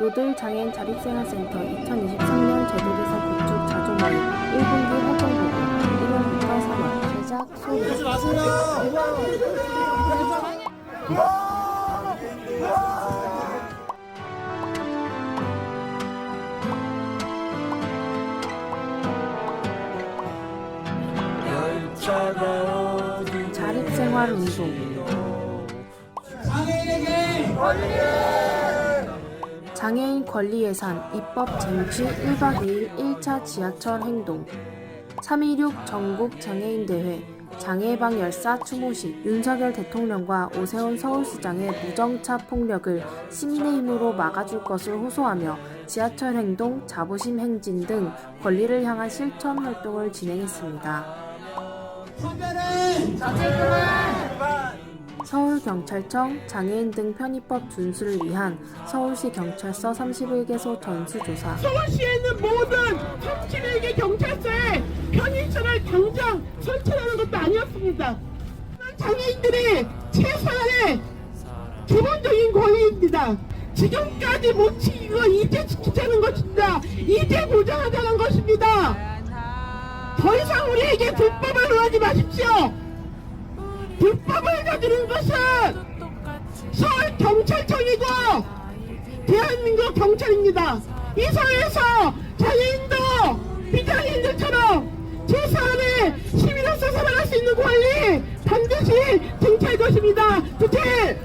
노들 장애인 자립생활센터 2023년 제도 개선 구축 자조 모임 1분기 활동 보고 1월부터 3월 제작 소리 자립생활 운동. 장애인 권리 예산 입법 쟁취 1박 2일 1차 지하철 행동 3.16 전국 장애인 대회 장애방 열사 추모식 윤석열 대통령과 오세훈 서울시장의 무정차 폭력을 시민의 힘으로 막아줄 것을 호소하며 지하철 행동, 자부심 행진 등 권리를 향한 실천 활동을 진행했습니다. 서울경찰청 장애인 등 편의법 준수를 위한 서울시 경찰서 31개소 전수조사 서울시에 있는 모든 37개 경찰서에 편의시설을 당장 설치하는 것도 아니었습니다. 장애인들의 최소한의 기본적인 권리입니다. 지금까지 못 지키고 이제 지키자는 것입니다. 이제 보장하자는 것입니다. 더 이상 우리에게 불법을 논하지 마십시오. 불법을 저지른 것은 서울 경찰청이고 대한민국 경찰입니다. 이 사회에서 장애인도 비장애인들처럼 최소한의 시민으로서 살아갈 수 있는 권리 반드시 쟁취할 것입니다. 두태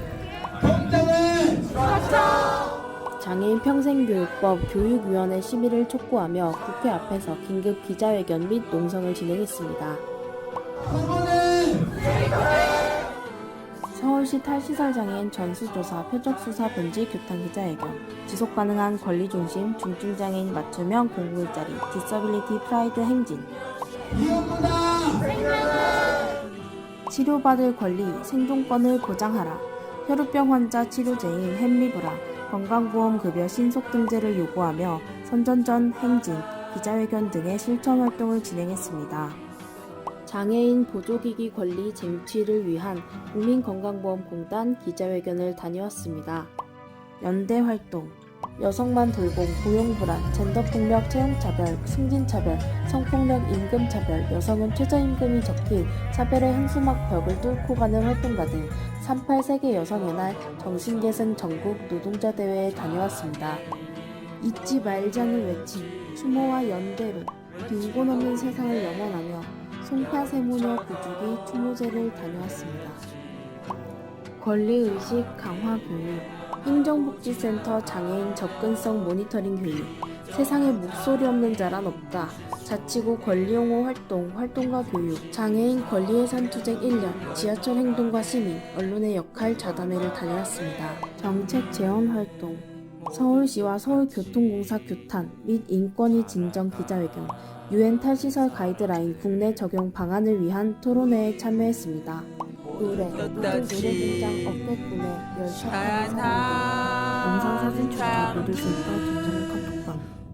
장애인 평생교육법 교육위원회 심의를 촉구하며 국회 앞에서 긴급 기자회견 및 농성을 진행했습니다. 서울시 탈시설 장애인 전수조사 표적수사 본지 규탄 기자회견. 지속 가능한 권리 중심 중증 장애인 맞춤형 공부 일자리 디서빌리티 프라이드 행진. 치료받을 권리 생존권을 보장하라. 혈우병 환자 치료제인 햄리브라 건강보험 급여 신속 등재를 요구하며 선전전 행진 기자회견 등의 실천 활동을 진행했습니다. 장애인 보조기기 권리 쟁취를 위한 국민건강보험공단 기자회견을 다녀왔습니다. 연대 활동 여성만 돌봄, 고용불안, 젠더폭력, 채용차별, 승진차별, 성폭력, 임금차별, 여성은 최저임금이 적힌 차별의 현수막 벽을 뚫고 가는 활동가 등 38 세계 여성의 날 정신계승 전국 노동자 대회에 다녀왔습니다. 잊지 말자는 외침, 추모와 연대로 빈곤 없는 세상을 영원하며 송파 세모녀 구주기 추모제를 다녀왔습니다. 권리의식 강화 교육, 행정복지센터 장애인 접근성 모니터링 교육, 세상에 목소리 없는 자란 없다. 자치구 권리용호 활동, 활동가 교육, 장애인 권리예산 투쟁 1년, 지하철 행동과 시민, 언론의 역할 자담회를 다녀왔습니다. 정책 재원 활동, 서울시와 서울교통공사 규탄 및 인권위 진정 기자회견, 유엔 탈시설 가이드라인 국내 적용 방안을 위한 토론회에 참여했습니다. 노래, 모든 노래 공장 어깨 꿈에 열차 타는 사람들, 영상 사진 축제 모델센터 전전을